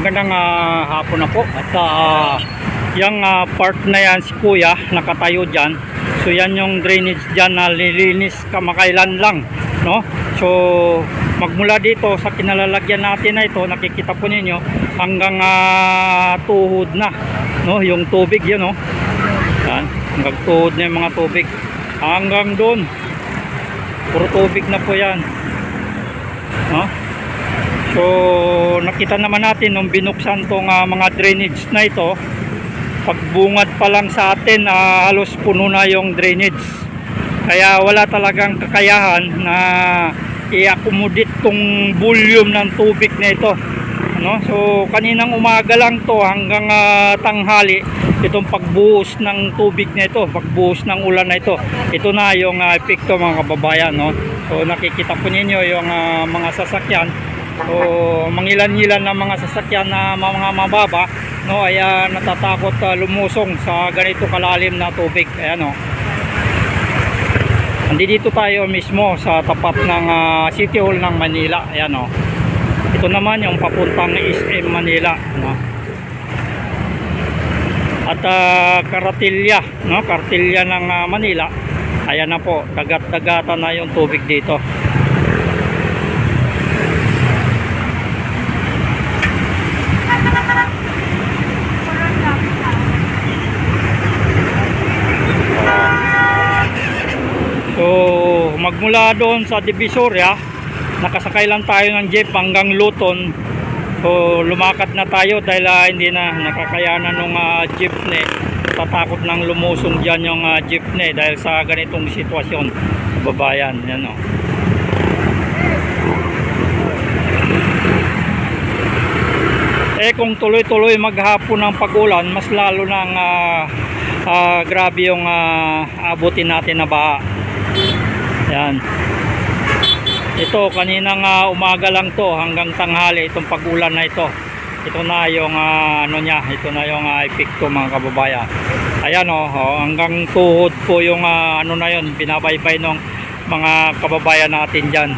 magandang ah, hapon na po. At ah, yung ah, part na yan si Kuya nakatayo dyan. So yan yung drainage dyan na lilinis kamakailan lang. No? So magmula dito sa kinalalagyan natin na ito, nakikita po ninyo hanggang ah, tuhod na. No? Yung tubig yun. No? Yan. Hanggang tuhod na yung mga tubig. Hanggang doon. Puro tubig na po yan. No? So nakita naman natin nung binuksan tong ah, mga drainage na ito, pagbungad pa lang sa atin ah, halos puno na yung drainage. Kaya wala talagang kakayahan na i-accommodate tong volume ng tubig na ito. No? So kaninang umaga lang to hanggang ah, tanghali itong pagbuhos ng tubig na ito, pagbuhos ng ulan na ito. Ito na yung ah, epekto mga kababayan, no. So nakikita po ninyo yung ah, mga sasakyan So, mangilan-ngilan ng mga sasakyan na mga mababa, no, ay ah, natatakot ah, lumusong sa ganito kalalim na tubig. Ayan, no. Andito tayo mismo sa tapat ng ah, City Hall ng Manila. Ayan, no. Ito naman yung papuntang SM Manila, no. At ah, Karatilya, no, Kartilya ng ah, Manila. Ayan na po, dagat-dagatan na yung tubig dito. So, magmula doon sa Divisoria, nakasakay lang tayo ng jeep hanggang Luton. So, lumakad na tayo dahil ah, hindi na nakakayanan ng jeepney. Tatakot nang lumusong dyan yung ah, jeepney dahil sa ganitong sitwasyon. Babayan, yan o. Eh kung tuloy-tuloy maghapon ng pagulan, mas lalo nang ah, ah, grabe yung ah, abutin natin na baha. Yan. Ito kaninang ah, umaga lang to hanggang tanghali itong pagulan na ito. Ito na yung ah, ano niya, ito na yung uh, epekto mga kababayan. Ayan oh, oh, hanggang tuhod po yung ah, ano na yon binabaybay ng mga kababayan natin diyan.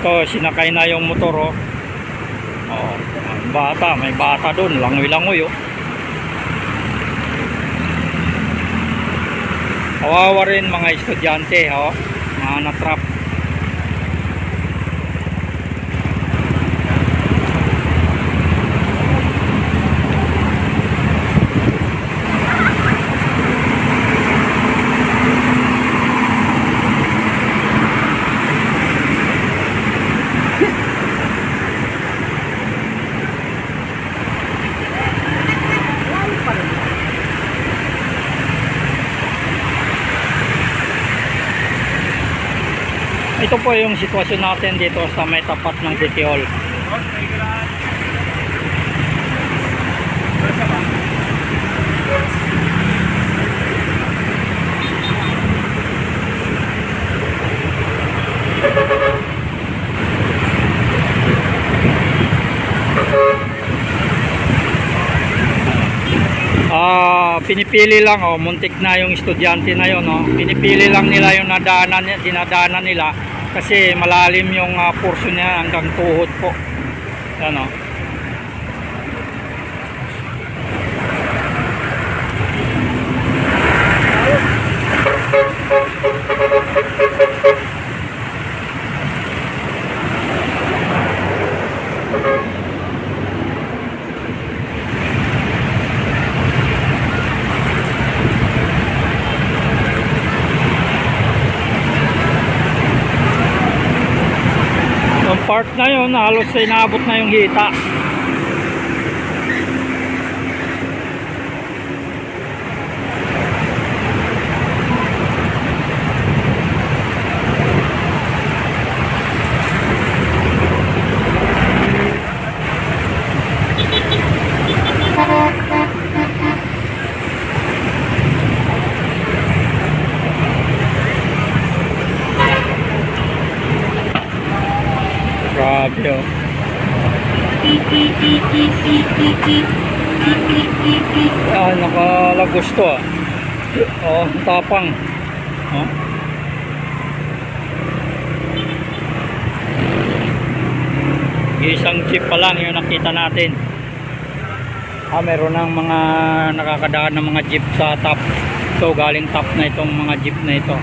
Ito sinakay na yung motor oh. Oh, bata, may bata doon, langoy-langoy oh. Kawawa rin mga estudyante, oh. Mga natrap. Ito po yung sitwasyon natin dito sa may tapat ng City Hall. Ah, pinipili lang oh, muntik na yung estudyante na yon, oh. Pinipili lang nila yung nadaanan dinadaanan nila kasi malalim yung uh, portion niya hanggang tuhod po. Yan part na yun, halos ay naabot na yung hita. Grabe oh. Ah, nakalagos to ah. Oh, tapang. Oh. Isang jeep pa lang yung nakita natin. Ah, meron ng mga nakakadaan ng mga jeep sa top. So, galing top na itong mga jeep na ito.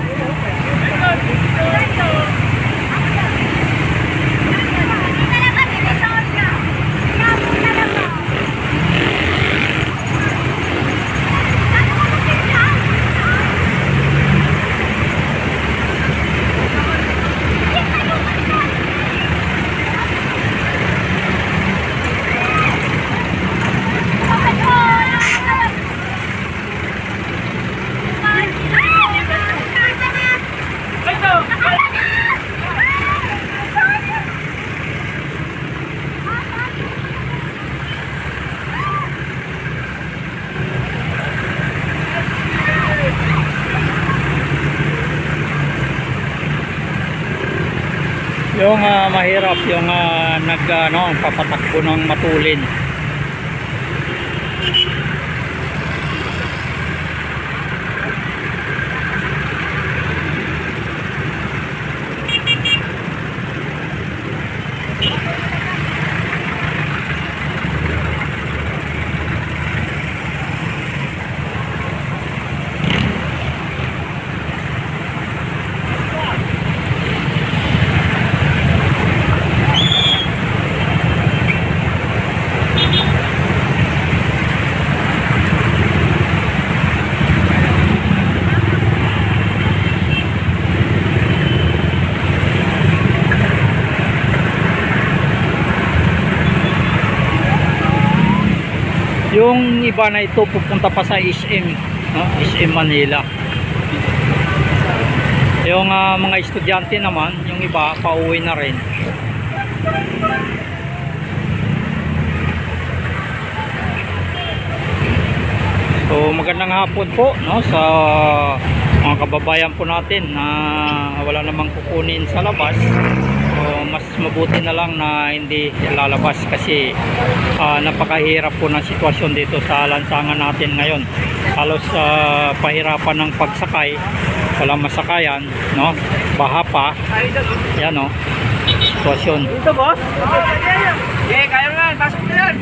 Yung ah, mahirap, yung ah, nag, ano, papatakbo ng matulin. Yung iba na ito pupunta pa sa SM, no? SM Manila. Yung ah, mga estudyante naman, yung iba pauwi na rin. So magandang hapon po no sa mga kababayan po natin na wala namang kukunin sa labas. So mas mabuti na lang na hindi lalabas kasi ah, napakahirap po ng sitwasyon dito sa lansangan natin ngayon. Halos sa pahirapan ng pagsakay, walang masakayan, no? Baha pa. Yan no. Sitwasyon. Dito, boss? Okay, kaya nga. Pasok na yan?